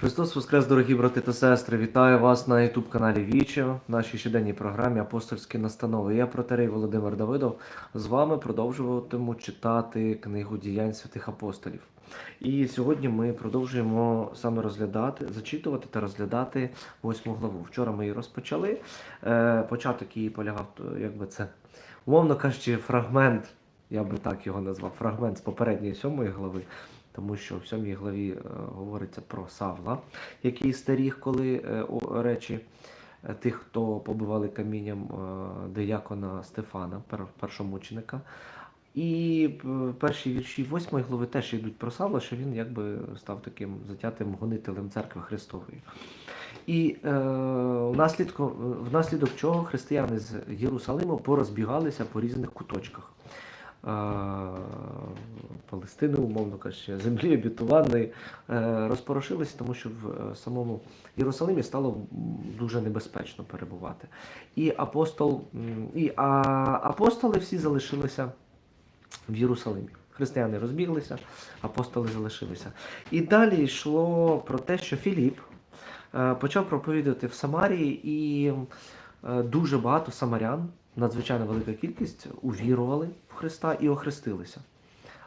Христос Воскрес, дорогі брати та сестри! Вітаю вас на youtube каналі Віче, в нашій щоденній програмі Апостольські настанови. Я протерей Володимир Давидов. З вами продовжуватиму читати книгу діянь святих апостолів. І сьогодні ми продовжуємо саме розглядати, зачитувати та розглядати восьму главу. Вчора ми її розпочали. Е, початок її полягав, якби це, умовно кажучи, фрагмент, я би так його назвав, фрагмент з попередньої сьомої глави тому що в сьомій главі е, говориться про Савла, який старіг, коли е, речі е, тих, хто побивали камінням диякона Стефана, пер, першомученика. І перші вірші восьмої глави теж йдуть про Савла, що він якби став таким затятим гонителем церкви Христової. І е, внаслідку, внаслідок чого християни з Єрусалиму порозбігалися по різних куточках. Палестини, умовно кажучи, землі обітованої, е, розпорошилися, тому що в е, самому Єрусалимі стало дуже небезпечно перебувати. І апостол, і апостоли всі залишилися в Єрусалимі. Християни розбіглися, апостоли залишилися. І далі йшло про те, що Філіп е, почав проповідувати в Самарії, і дуже багато самарян, надзвичайно велика кількість, увірували в Христа і охрестилися.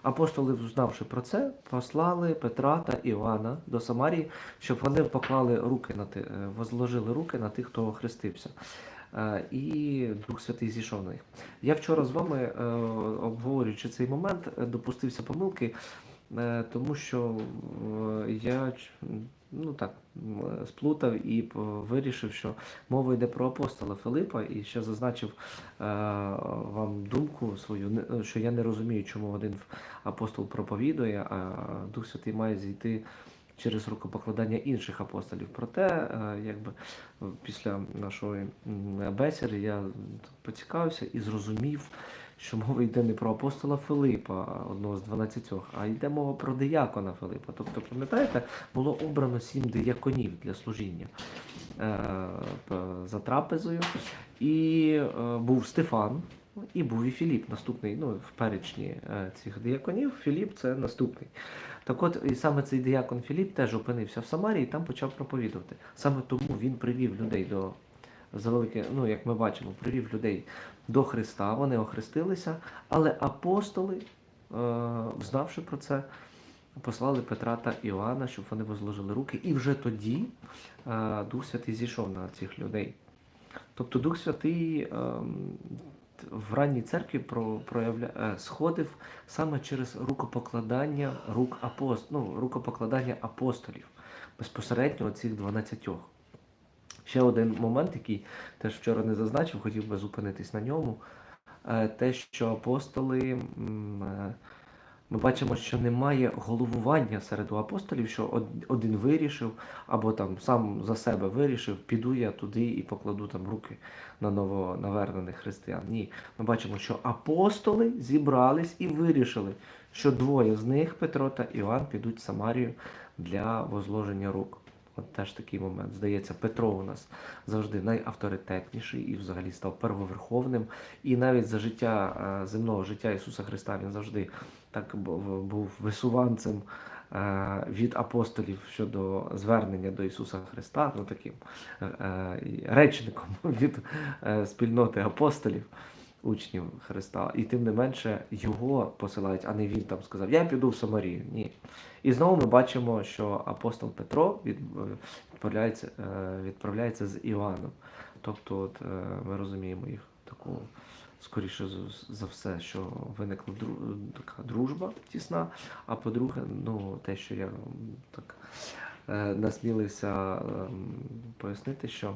Апостоли, знавши про це, послали Петра та Іоанна до Самарії, щоб вони поклали руки на ти, е, возложили руки на тих, хто охрестився. Е, І Дух Святий зійшов на них. Я вчора з вами, е, обговорюючи цей момент, допустився помилки, тому що я ну так, е, сплутав і вирішив, що мова йде про апостола Филипа, і ще зазначив е, вам думку свою, що я не розумію, чому один апостол проповідує, а Дух Святий має зійти через рукопокладання інших апостолів. Проте, е, якби е, після нашої бесіди я поцікавився і зрозумів, що мова йде не про апостола Филипа, одного з дванадцятьох, а йде мова про диякона Филипа. Тобто, пам'ятаєте, було обрано сім дияконів для служіння е, за трапезою, і е, був Стефан. І був і Філіп, наступний, ну, в перечні е, цих дияконів. Філіп це наступний. Так от, і саме цей диякон Філіп теж опинився в Самарії і там почав проповідувати. Саме тому він привів людей до за велике, ну як ми бачимо, привів людей до Христа, вони охрестилися, але апостоли, е, знавши про це, послали Петра та Іоанна, щоб вони возложили руки, і вже тоді е, Дух Святий зійшов на цих людей. Тобто Дух Святий ем, в ранній церкві проявля, е, сходив саме через рукопокладання рук апост, ну, рукопокладання апостолів, безпосередньо цих 12. Ще один момент, який теж вчора не зазначив, хотів би зупинитись на ньому. Е, Те, що апостоли, е, ми бачимо, що немає головування серед апостолів, що один вирішив, або там сам за себе вирішив, піду я туди і покладу там руки на новонавернених християн. Ні, ми бачимо, що апостоли зібрались і вирішили, що двоє з них, Петро та Іван, підуть в Самарію для возложення рук. От теж такий момент. Здається, Петро у нас завжди найавторитетніший і взагалі став первоверховним. І навіть за життя е, земного життя Ісуса Христа він завжди так був висуванцем е, від апостолів щодо звернення до Ісуса Христа, ну таким е, речником від спільноти апостолів. Учнів Христа, і тим не менше його посилають, а не він там сказав, я піду в Самарію. Ні. І знову ми бачимо, що апостол Петро відправляється, е, відправляється з Іваном. Тобто, от, е, ми розуміємо їх таку, скоріше за все, що виникла така дружба тісна. А по-друге, ну, те, що я так е, насмілився ем, пояснити, що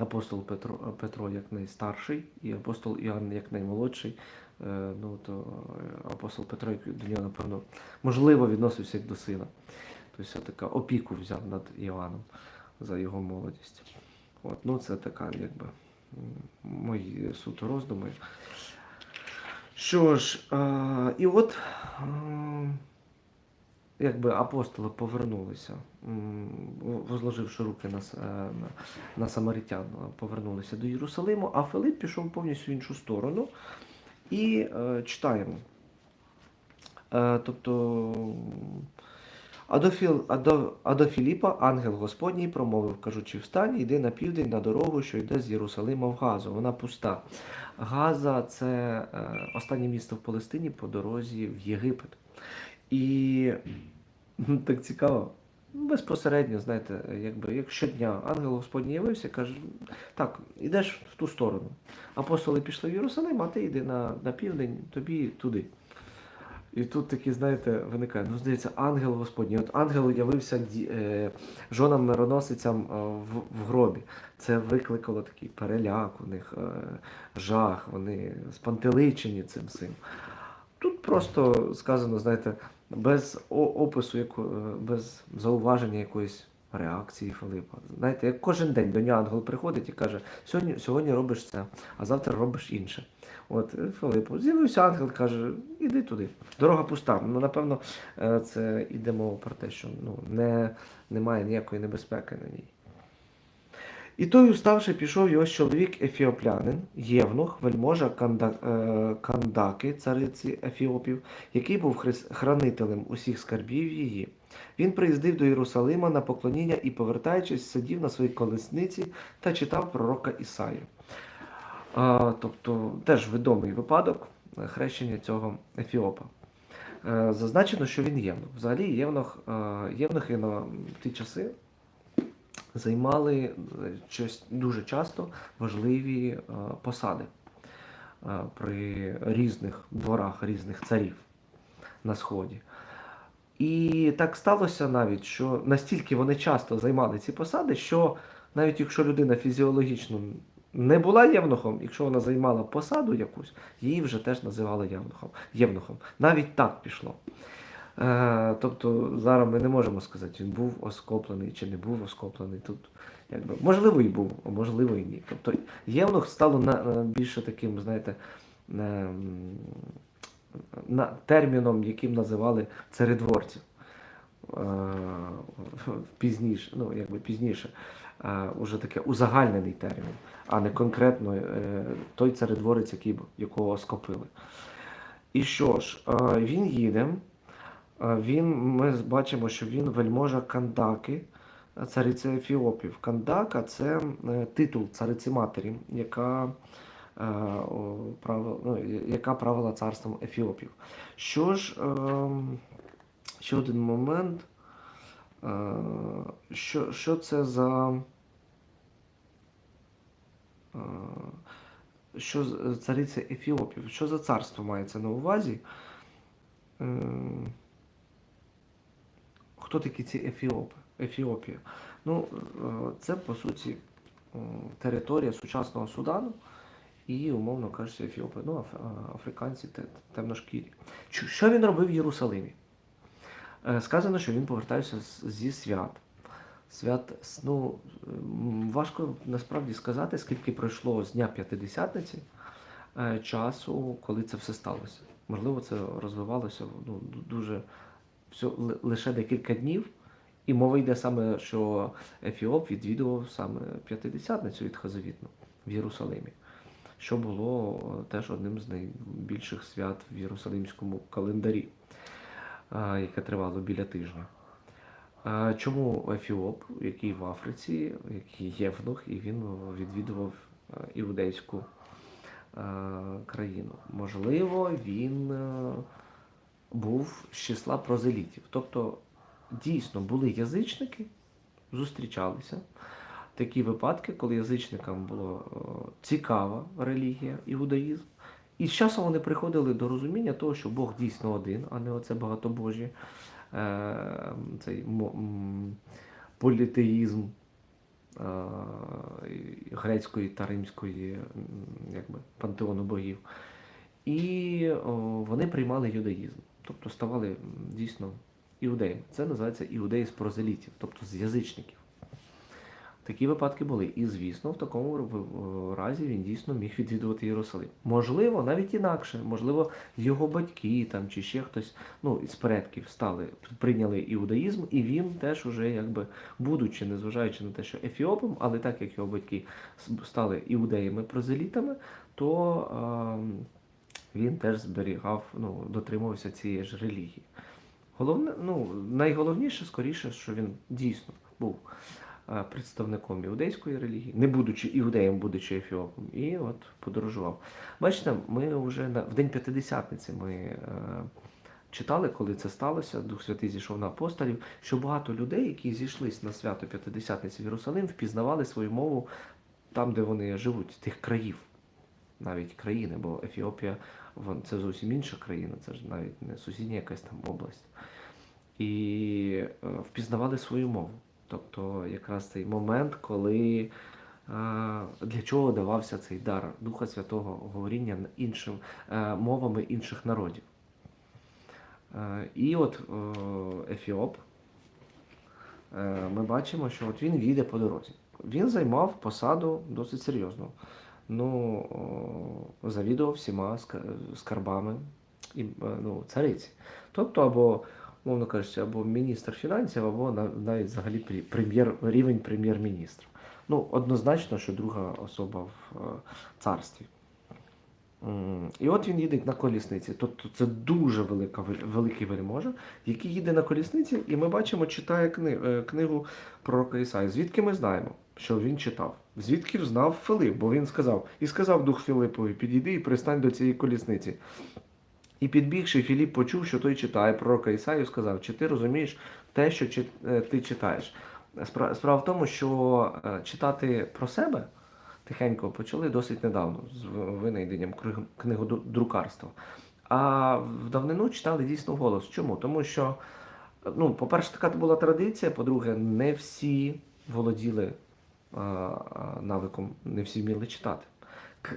апостол Петро, Петро як найстарший і апостол Іоанн як наймолодший. Е, Ну, то е, апостол Петро до нього, напевно, можливо, відносився як до сина. Тобто така опіку взяв над Іоанном за його молодість. От, ну, це така, якби, мої суто роздуми. Що ж, е, і от, е, якби апостоли повернулися, возложивши руки на, е, на, на самаритян, повернулися до Єрусалиму, а Филип пішов повністю в іншу сторону. І е, читаємо. Е, тобто А до, Філ, а, до, а до Філіпа ангел Господній промовив, кажучи, встань, йди на південь на дорогу, що йде з Єрусалима в Газу. Вона пуста. Газа це е, останнє місто в Палестині по дорозі в Єгипет. І так цікаво. ну, Безпосередньо, знаєте, якби як щодня ангел Господній явився, каже: так, ідеш в ту сторону. Апостоли пішли в Єрусалим, а ти йди на, на південь, тобі туди. І тут такі, знаєте, виникає, ну, здається, ангел Господній. От ангел явився е, жонам мироносицям е, в, в гробі. Це викликало такий переляк у них, е, жах, вони спантеличені цим всім. Тут просто сказано, знаєте, без опису, е, без зауваження якоїсь реакції Филипа. Знаєте, як кожен день до нього ангел приходить і каже, сьогодні, сьогодні робиш це, а завтра робиш інше. От е, Филипу з'явився ангел, каже, іди туди. Дорога пуста. Ну, напевно, е, це йде мова про те, що ну, не, немає ніякої небезпеки на ній. І той, уставши, пішов ось чоловік ефіоплянин, Євнух, вельможа Канда, е, Кандаки, цариці Ефіопів, який був хранителем усіх скарбів її. Він приїздив до Єрусалима на поклоніння і, повертаючись, сидів на своїй колесниці та читав пророка Ісаю. А, тобто теж відомий випадок е, хрещення цього Ефіопа. Е, Зазначено, що він євнух. Взагалі, євнух, євнухи на ті часи займали е, дуже часто важливі е, посади е, при різних дворах різних царів на Сході. І так сталося навіть, що настільки вони часто займали ці посади, що навіть якщо людина фізіологічно не була євнухом, якщо вона займала посаду якусь, її вже теж називали євнухом. євнухом. Навіть так пішло. Е, тобто зараз ми не можемо сказати, він був оскоплений чи не був оскоплений. Тут якби можливо і був, а можливо і ні. Тобто євнух стало на, на більше таким, знаєте, ем, на, терміном, яким називали царедворців. Е, пізніше, ну якби пізніше, е, уже таке узагальнений термін, а не конкретно е, той царедворець, який, якого скопили. І що ж, е, він їде. Він, ми бачимо, що він вельможа Кандаки, цариці Ефіопів. Кандака це е, титул цариці матері, яка, е, ну, яка правила царством Ефіопів. Що ж, ем, ще один момент. Е, Що, що це за. Що цариця Ефіопів? Що за царство мається на увазі? Хто такі ці Ефіопи? Ефіопія? Ну, е, це по суті територія сучасного Судану і, умовно кажучи, Ефіопи, ну, африканці темношкірі. Що він робив в Єрусалимі? Е, Сказано, що він повертався зі свят. Свят, ну, важко насправді сказати, скільки пройшло з Дня П'ятидесятниці е, часу, коли це все сталося. Можливо, це розвивалося ну, дуже лише декілька днів. І мова йде саме, що Ефіоп відвідував саме П'ятидесятницю відхозавітну в Єрусалимі, що було е, теж одним з найбільших свят в Єрусалимському календарі, е, яке тривало біля тижня. Е, Чому Ефіоп, який в Африці, який євнух, і він відвідував іудейську країну? Можливо, він був з числа прозелітів. Тобто, дійсно були язичники, зустрічалися. Такі випадки, коли язичникам була е, цікава релігія, іудаїзм. І з часом вони приходили до розуміння того, що Бог дійсно один, а не оце багатобожі, е, цей політеїзм е, грецької та римської якби, пантеону богів. І вони приймали юдаїзм, тобто ставали дійсно іудеями. Це називається іудеї з прозелітів, тобто з язичників. Такі випадки були. І, звісно, в такому разі він дійсно міг відвідувати Єрусалим. Можливо, навіть інакше, можливо, його батьки там чи ще хтось ну, із предків стали, прийняли іудаїзм, і він теж уже, якби, будучи, незважаючи на те, що ефіопом, але так як його батьки стали іудеями прозелітами, то ем, він теж зберігав, ну, дотримувався цієї ж релігії. Головне, ну, найголовніше, скоріше, що він дійсно був е, представником іудейської релігії, не будучи іудеєм, будучи ефіопом, і от подорожував. Бачите, ми вже на, в День П'ятидесятниці ми е, читали, коли це сталося, Дух Святий зійшов на апостолів, що багато людей, які зійшлись на свято П'ятидесятниці в Єрусалим, впізнавали свою мову там, де вони живуть, тих країв, навіть країни, бо Ефіопія це зовсім інша країна, це ж навіть не сусідня якась там область. І е, впізнавали свою мову. Тобто якраз цей момент, коли е, для чого давався цей дар Духа Святого говоріння іншим е, мовами інших народів. І от Ефіоп, ми бачимо, що от він їде по дорозі. Він займав посаду досить серйозну. Ну, завідував всіма ска- скарбами і, е, ну, цариці. Тобто, або, мовно кажучи, або міністр фінансів, або на- навіть взагалі прем'єр, рівень прем'єр-міністра. Ну, однозначно, що друга особа в е, царстві. І от він їде на колісниці. Тобто це дуже велика, великий вельможа, який їде на колісниці, і ми бачимо, читає е, книгу пророка Ісаї. Звідки ми знаємо, що він читав? Звідки знав Филип? Бо він сказав, і сказав дух Філипові, підійди і пристань до цієї колісниці. І підбігши, Філіп почув, що той читає пророка Ісаю, сказав, чи ти розумієш те, що е, ти читаєш? Спра- Справа в тому, що е, читати про себе тихенько почали досить недавно з винайденням книгодрукарства. А в давнину читали дійсно голос. Чому? Тому що, ну, по-перше, така була традиція, по-друге, не всі володіли а, навиком, не всі вміли читати.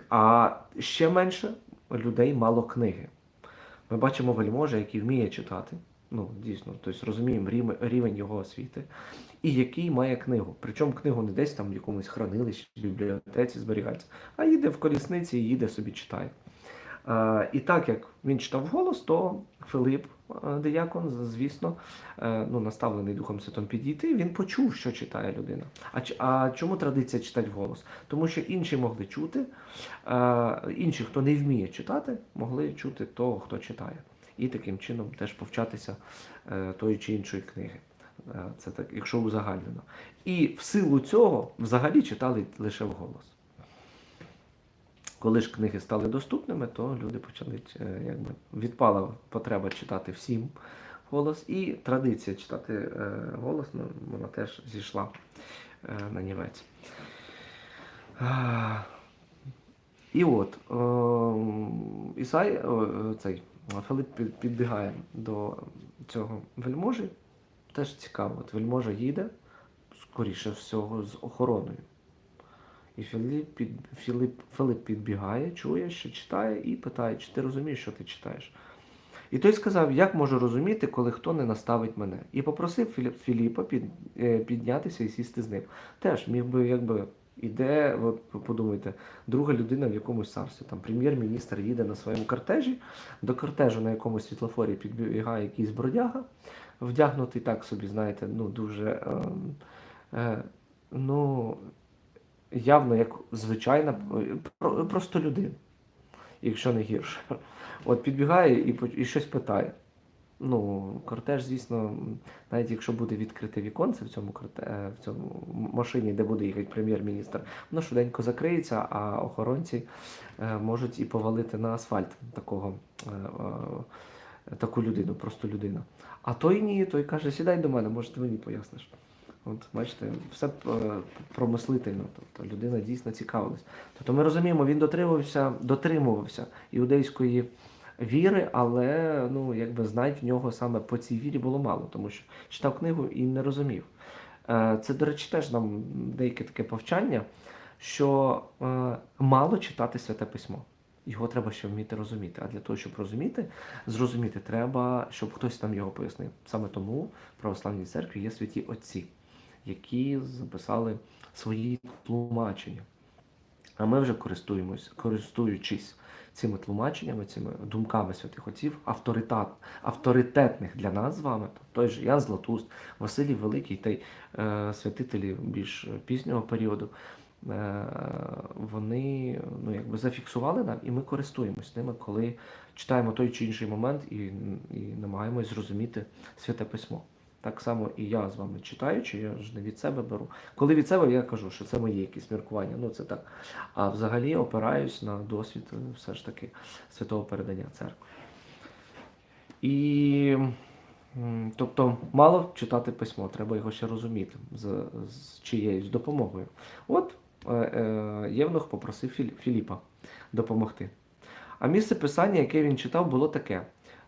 А ще менше людей мало книги. Ми бачимо вельможа, який вміє читати. Ну, дійсно, тобто розуміємо рівень, його освіти, і який має книгу. Причому книгу не десь там в якомусь хранилищі, бібліотеці зберігається, а їде в колісниці і їде собі читає. І так як він читав голос, то Филип, е, диякон, звісно, е, ну, наставлений Духом Святом підійти, він почув, що читає людина. А, а чому традиція читати вголос? Тому що інші могли чути, е, інші, хто не вміє читати, могли чути того, хто читає. І таким чином теж повчатися е, тої чи іншої книги. Е, Це так, якщо узагальнено. І в силу цього взагалі читали лише вголос. Коли ж книги стали доступними, то люди почали е, якби відпала потреба читати всім голос, і традиція читати голос, ну, вона теж зійшла на нівець. І от е, Ісай, цей Филип підбігає до цього вельможі. Теж цікаво, от вельможа їде, скоріше всього, з охороною. І Філіп, під, Філіп, Филип підбігає, чує, що читає, і питає, чи ти розумієш, що ти читаєш. І той сказав, як можу розуміти, коли хто не наставить мене. І попросив Філіп, Філіпа під, е, піднятися і сісти з ним. Теж міг би, якби, іде, от подумайте, друга людина в якомусь царстві. Там прем'єр-міністр їде на своєму кортежі, до кортежу на якомусь світлофорі підбігає якийсь бродяга, вдягнутий так собі, знаєте, ну дуже. ем, е, ну, явно як звичайна е, про- просто людина, якщо не гірше. От підбігає і, і щось питає. Ну, кортеж, звісно, навіть якщо буде відкрите віконце в цьому корте, е, в цьому машині, де буде їхати прем'єр-міністр, воно швиденько закриється, а охоронці е, можуть і повалити на асфальт такого, е, таку людину, просто людину. А той ні, той каже, сідай до мене, може ти мені поясниш. От, бачите, все промислительно. Тобто людина дійсно цікавилась. Тобто ми розуміємо, він дотримувався, дотримувався іудейської віри, але ну, якби знать в нього саме по цій вірі було мало, тому що читав книгу і не розумів. Е, Це, до речі, теж нам деяке таке повчання, що е, мало читати святе письмо. Його треба ще вміти розуміти. А для того, щоб розуміти, зрозуміти, треба, щоб хтось нам його пояснив. Саме тому в православній церкві є святі отці, які записали свої тлумачення. А ми вже користуємось, користуючись цими тлумаченнями, цими думками святих отців, авторитет, авторитетних для нас з вами, той же Ян Златуст, Василій Великий та й е, святителі більш пізнього періоду, е, вони ну, якби зафіксували нам, і ми користуємось ними, коли читаємо той чи інший момент і, і намагаємось зрозуміти святе письмо. Так само і я з вами читаючи, я ж не від себе беру. Коли від себе я кажу, що це мої якісь міркування, ну це так. А взагалі опираюсь на досвід е, все ж таки святого передання церкви. І тобто мало читати письмо, треба його ще розуміти з, з чиєюсь допомогою. От е, е, Євнух попросив Філіпа допомогти. А місце писання, яке він читав, було таке.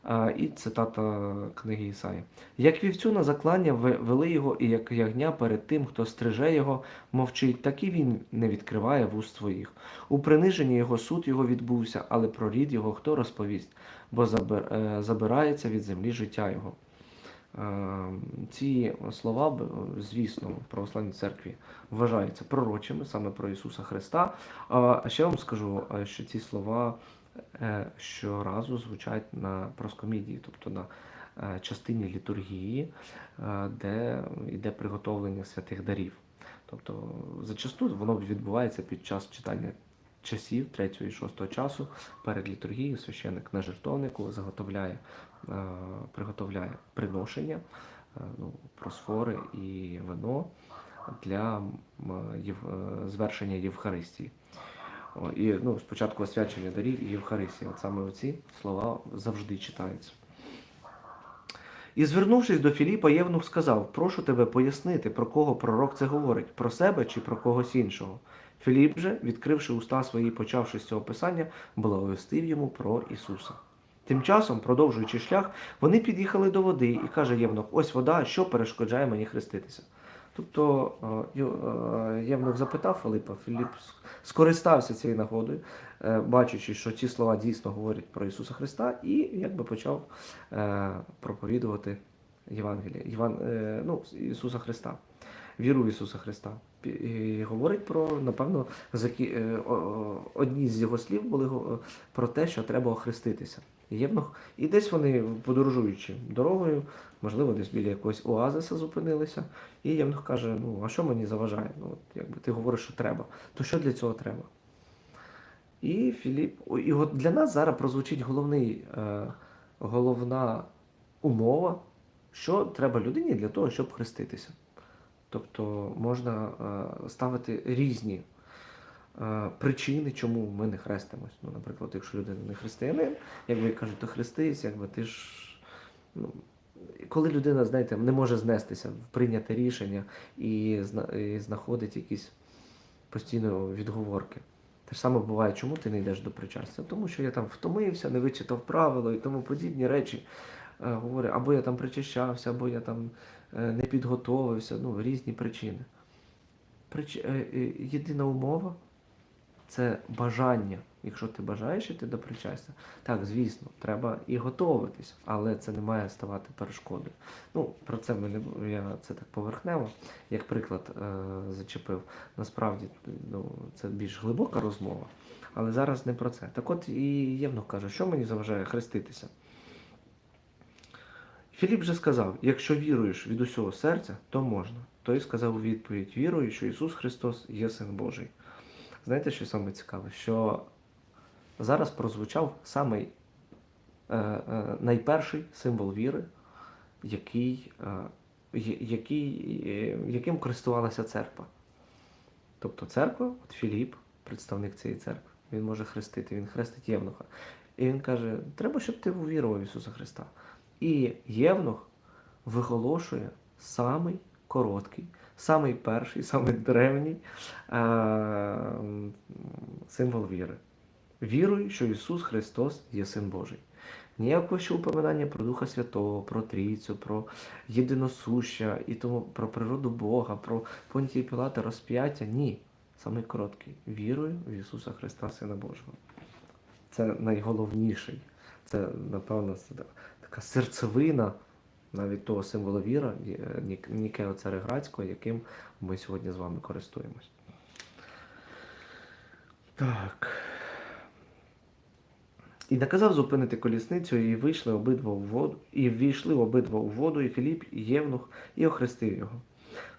Е, І цитата книги Ісаї. Як вівцю на заклання вели його, і як ягня перед тим, хто стриже його, мовчить, так і він не відкриває вуст своїх. У приниженні його суд його відбувся, але про рід його хто розповість, бо е, забирається від землі життя його. Е, Ці слова, звісно, в православній церкві вважаються пророчими саме про Ісуса Христа. А ще вам скажу, е, що ці слова е, щоразу звучать на проскомідії, тобто на е, частині літургії, е, де йде приготовлення святих дарів. Тобто, зачасту воно відбувається під час читання часів 3 і 6 часу перед літургією священник на жертовнику заготовляє, е, приготовляє приношення, е, ну, просфори і вино для е, звершення Євхаристії. І ну, спочатку освячення дарів і Євхаристії. От саме оці слова завжди читаються. І звернувшись до Філіпа, Євнух сказав: Прошу тебе пояснити, про кого пророк це говорить, про себе чи про когось іншого. Філіп же, відкривши уста свої, почавши з цього писання, благовістив йому про Ісуса. Тим часом, продовжуючи шлях, вони під'їхали до води, і каже Євнух: Ось вода, що перешкоджає мені хреститися. Тобто е, Ю- е, Євнух запитав Филипа, Філіп скористався цією нагодою, е, бачачи, що ці слова дійсно говорять про Ісуса Христа, і якби почав е, проповідувати Євангеліє, Єван, е, ну, Ісуса Христа, віру в Ісуса Христа. І говорить про, напевно, е, одні з його слів були про те, що треба охреститися. Євнух, і десь вони, подорожуючи дорогою, можливо, десь біля якогось оазиса зупинилися. І Євнух каже: ну, а що мені заважає? Ну, от, якби ти говориш, що треба, то що для цього треба? І Філіп, і от для нас зараз прозвучить головний, е, головна умова, що треба людині для того, щоб хреститися. Тобто можна е, ставити різні причини, чому ми не хрестимось. Ну, наприклад, якщо людина не християнин, якби кажуть, то хрестись, якби ти ж. Ну, коли людина, знаєте, не може знестися в прийняте рішення і, знаходить якісь постійно відговорки. Те ж саме буває, чому ти не йдеш до причастя? Тому що я там втомився, не вичитав правила і тому подібні речі. Е, говорю, або я там причащався, або я там е, не підготовився, ну, різні причини. Прич... е, е, Єдина умова це бажання. Якщо ти бажаєш іти до причастя, так, звісно, треба і готуватись, але це не має ставати перешкодою. Ну, про це ми не я це так поверхнево, як приклад е, зачепив. Насправді ну, це більш глибока розмова, але зараз не про це. Так от і Євнух каже, що мені заважає хреститися. Філіп же сказав: якщо віруєш від усього серця, то можна. Той сказав у відповідь: вірую, що Ісус Христос є Син Божий. Знаєте, що саме цікаве? Що зараз прозвучав самий е, е, найперший символ віри, який, е, який, е, яким користувалася церква. Тобто церква, от Філіп, представник цієї церкви, він може хрестити, він хрестить Євнуха. І він каже: треба, щоб ти увірував в Ісуса Христа. І Євнух виголошує самий короткий, самий перший, самий древній е, символ віри. Вірую, що Ісус Христос є Син Божий. Ніякого ще упоминання про Духа Святого, про Трійцю, про єдиносуща і тому про природу Бога, про Понтія Пілата, розп'яття. Ні. Самий короткий. Вірую в Ісуса Христа, Сина Божого. Це найголовніший. Це, напевно, така серцевина навіть того символу віра, Нік- Нікео Цареградського, яким ми сьогодні з вами користуємось. Так. І наказав зупинити колісницю, і вийшли обидва у воду, і ввійшли обидва у воду, і Філіп, і Євнух, і охрестив його.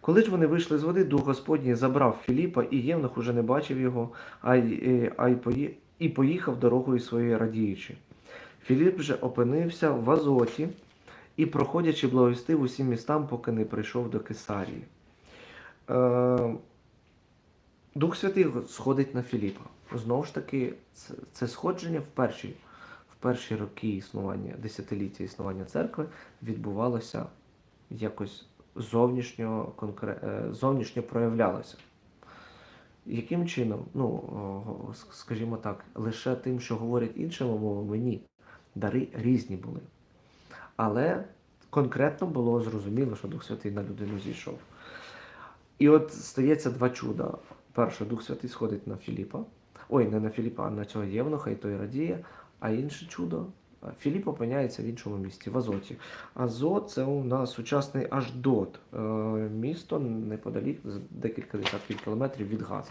Коли ж вони вийшли з води, Дух Господній забрав Філіпа, і Євнух уже не бачив його, а й, е, а й і поїхав дорогою своєю радіючи. Філіп же опинився в Азоті і, проходячи, благовістив усім містам, поки не прийшов до Кесарії. Е, Дух Святий сходить на Філіпа. Знову ж таки, це, сходження в перші, в перші роки існування, десятиліття існування церкви відбувалося якось зовнішньо, конкре... е, зовнішньо проявлялося. Яким чином? Ну, скажімо так, лише тим, що говорять іншими мовами, ні. Дари різні були. Але конкретно було зрозуміло, що Дух Святий на людину зійшов. І от стається два чуда. Перше, Дух Святий сходить на Філіпа. Ой, не на Філіпа, а на цього Євнуха, і той радіє. А інше чудо. Філіп опиняється в іншому місті, в Азоті. Азот це у нас сучасний Аждот, е, місто неподалік, декілька десятків кілометрів від Газа.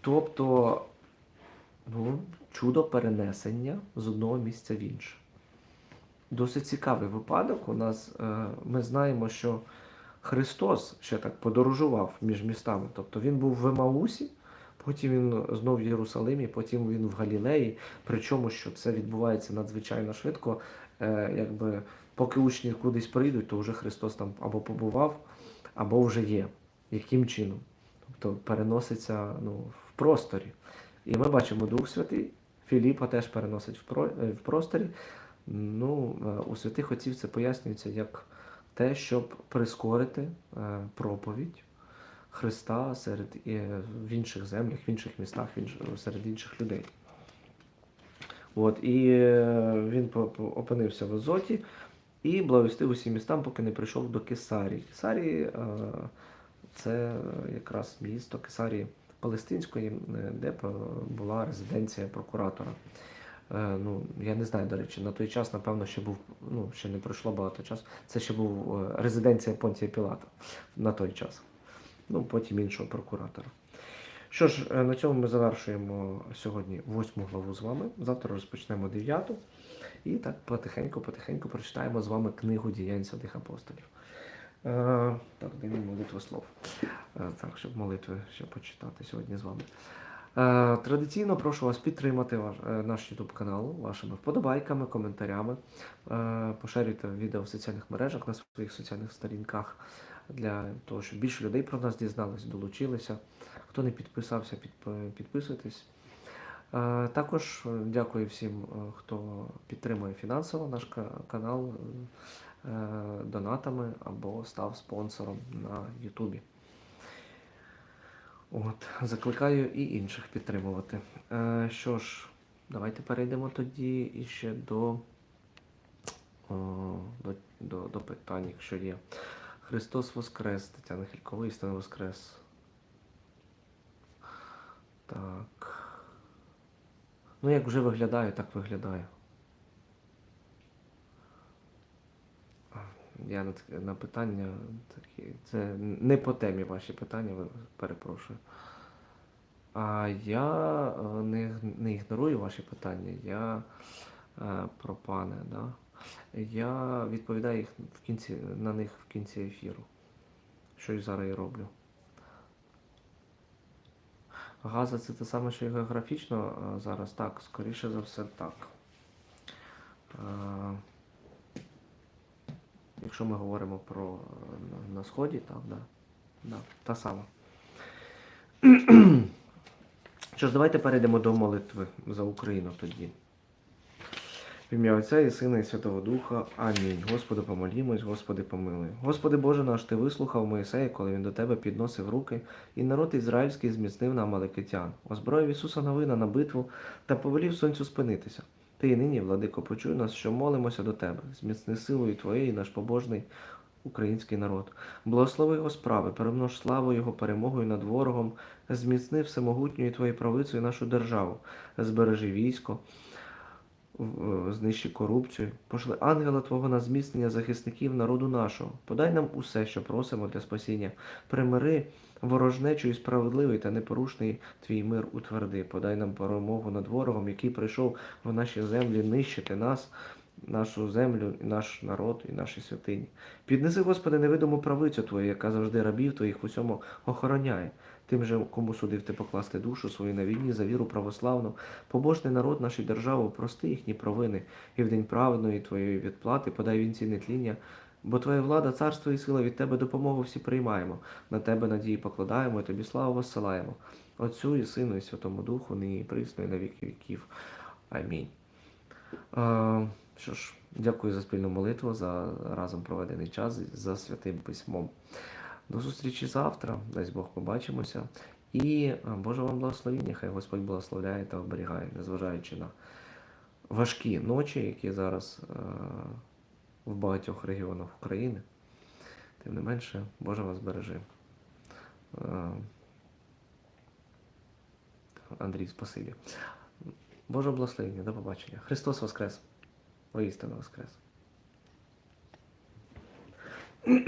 Тобто, ну, чудо перенесення з одного місця в інше. Досить цікавий випадок. У нас е, ми знаємо, що Христос ще так подорожував між містами. Тобто він був в Емаусі, потім він знов в Єрусалимі, потім він в Галілеї. Причому що це відбувається надзвичайно швидко. Е, якби поки учні кудись прийдуть, то вже Христос там або побував, або вже є. Яким чином? Тобто переноситься ну, в просторі. І ми бачимо Дух Святий, Філіпа теж переносить в, е, в просторі. Ну, е, у святих отців це пояснюється як те, щоб прискорити е, проповідь Христа серед е, в інших землях, в інших містах, серед інших людей. От, і він опинився в Азоті і благовістив усім містам, поки не прийшов до Кесарії. Кесарії це якраз місто Кесарії Палестинської, де була резиденція прокуратора. Е, ну, я не знаю, до речі, на той час, напевно, ще був, ну, ще не пройшло багато часу. Це ще був е, резиденція Понтія Пілата на той час. Ну, потім іншого прокуратора. Що ж, е, на цьому ми завершуємо сьогодні восьму главу з вами. Завтра розпочнемо дев'яту. І так потихеньку-потихеньку прочитаємо з вами книгу діянь святих апостолів. Так, де мій молитва слов. Так, щоб молитви ще почитати сьогодні з вами. Е, Традиційно прошу вас підтримати е, наш YouTube канал вашими вподобайками, коментарями. Е, Поширюйте відео в соціальних мережах на своїх соціальних сторінках для того, щоб більше людей про нас дізнались, долучилися. Хто не підписався, підписуйтесь. Також дякую всім, хто підтримує фінансово наш канал донатами або став спонсором на Ютубі. От, закликаю і інших підтримувати. Е, що ж, давайте перейдемо тоді іще до, о, до, до, до питань, якщо є. Христос Воскрес, Тетяна Хількова, істина Воскрес. Так. Ну, як вже виглядаю, так виглядаю. Я на, на питання такі. Це не по темі ваші питання, перепрошую. А я е, не, не ігнорую ваші питання. Я е, про пане, да? Я відповідаю їх в кінці, на них в кінці ефіру. Що я зараз і роблю. Газа це те саме, що і географічно е, зараз. Так, скоріше за все, так. Якщо ми говоримо про е, на, сході, так, да. Да, та сама. Що ж, давайте перейдемо до молитви за Україну тоді. В ім'я Отця і Сина і Святого Духа. Амінь. Господи, помолімось, Господи, помилуй. Господи Боже наш, Ти вислухав Моїсея, коли він до Тебе підносив руки, і народ ізраїльський зміцнив на Амалекитян, озброїв Ісуса Новина на битву та повелів сонцю спинитися. Ти нині, владико, почуй нас, що молимося до Тебе, зміцни силою Твоєї наш побожний український народ. Благослови його справи, перемнож славу Його перемогою над ворогом, зміцни всемогутньою Твоєю правицею нашу державу, збережи військо, знищи корупцію, пошли ангела Твого на зміцнення захисників народу нашого. Подай нам усе, що просимо для спасіння. Примири ворожнечу і справедливий та непорушний Твій мир утверди. Подай нам перемогу над ворогом, який прийшов в наші землі нищити нас нашу землю, і наш народ, і наші святині. Піднеси, Господи, невидиму правицю Твою, яка завжди рабів Твоїх усьому охороняє. Тим же, кому судив ти покласти душу свою на війні за віру православну, побожний народ нашу державу, прости їхні провини, і в день праведної Твоєї відплати подай вінці нетління, бо Твоя влада, царство і сила від Тебе допомогу всі приймаємо, на Тебе надії покладаємо і Тобі славу воссилаємо. Отцю і Сину, і Святому Духу, нині і присно, і на віки віків. Амінь. Е, Що ж, дякую за спільну молитву, за разом проведений час, за святим письмом. До зустрічі завтра, дасть Бог побачимося. І е, Боже вам благословіння, хай Господь благословляє та оберігає, незважаючи на важкі ночі, які зараз е, в багатьох регіонах України. Тим не менше, Боже вас бережи. Е, Андрій, спасибі. Боже благословення, до побачення. Христос Воскрес! Воістину Воскрес!